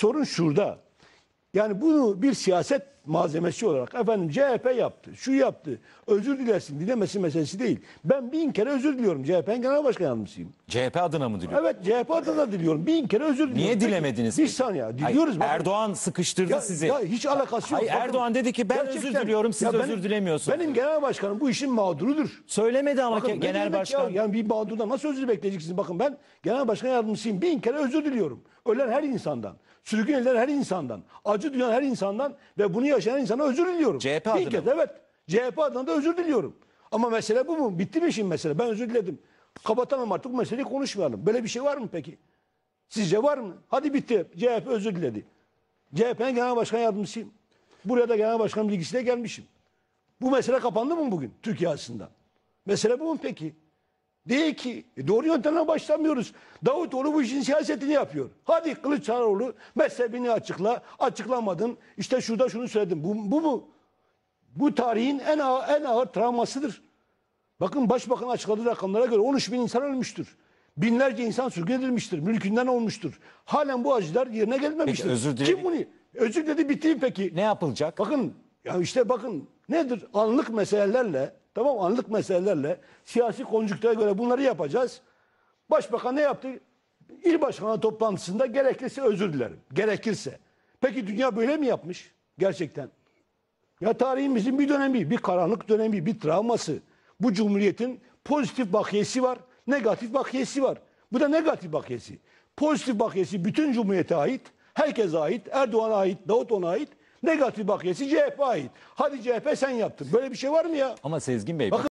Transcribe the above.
Sorun şurada. Yani bunu bir siyaset malzemesi olarak efendim CHP yaptı, şu yaptı, özür dilesin, dilemesi meselesi değil. Ben bin kere özür diliyorum. CHP'nin genel başkan yardımcısıyım. CHP adına mı diliyor? Evet CHP adına diliyorum. Bin kere özür diliyorum. Niye dilemediniz? Bir saniye. Hayır, Diliyoruz. bakın. Erdoğan sıkıştırdı Ya- sizi. ya hiç alakası yok. Hayır, Bakın, Erdoğan dedi ki ben özür diliyorum, siz benim- özür dilemiyorsunuz. Benim genel başkanım bu işin mağdurudur. Söylemedi ama Bakın genel demek ya? başkan. Yani bir mağdurdan nasıl özür bekleyeceksiniz? Bakın ben genel başkan yardımcısıyım. Bin kere özür diliyorum. Ölen her insandan. Sürgün edilen her insandan. Acı duyan her insandan ve bunu yaşayan insana özür diliyorum. CHP adına kez evet. CHP adına da özür diliyorum. Ama mesele bu mu? Bitti mi şimdi mesele? Ben özür diledim. Kapatalım artık bu meseleyi konuşmayalım. Böyle bir şey var mı peki? Sizce var mı? Hadi bitti. CHP özür diledi. CHP'nin genel başkan yardımcısıyım. Buraya da genel başkan bilgisiyle gelmişim. Bu mesele kapandı mı bugün Türkiye açısından? Mesele bu mu peki? Değil ki. E doğru yöntemden başlamıyoruz. Davutoğlu bu işin siyasetini yapıyor. Hadi Kılıçdaroğlu mezhebini açıkla. Açıklamadın. İşte şurada şunu söyledim. Bu, bu mu? Bu tarihin en ağır, en ağır travmasıdır. Bakın başbakan açıkladığı rakamlara göre 13 bin insan ölmüştür. Binlerce insan sürgün edilmiştir. Mülkünden olmuştur. Halen bu acılar yerine gelmemiştir. Peki, özür diledi- Kim bunu? Özür dedi bitti peki? Ne yapılacak? Bakın ya işte bakın nedir anlık meselelerle tamam anlık meselelerle siyasi konjüktüre göre bunları yapacağız. Başbakan ne yaptı? İl başkanı toplantısında gerekirse özür dilerim. Gerekirse. Peki dünya böyle mi yapmış? Gerçekten. Ya tarihimizin bir dönemi, bir karanlık dönemi, bir travması. Bu cumhuriyetin pozitif bakiyesi var, negatif bakiyesi var. Bu da negatif bakiyesi. Pozitif bakiyesi bütün cumhuriyete ait, herkese ait, Erdoğan'a ait, Davutoğlu'na ait. Negatif bakiyesi CHP'ye ait. Hadi CHP sen yaptın. Böyle bir şey var mı ya? Ama Sezgin Bey Bakın-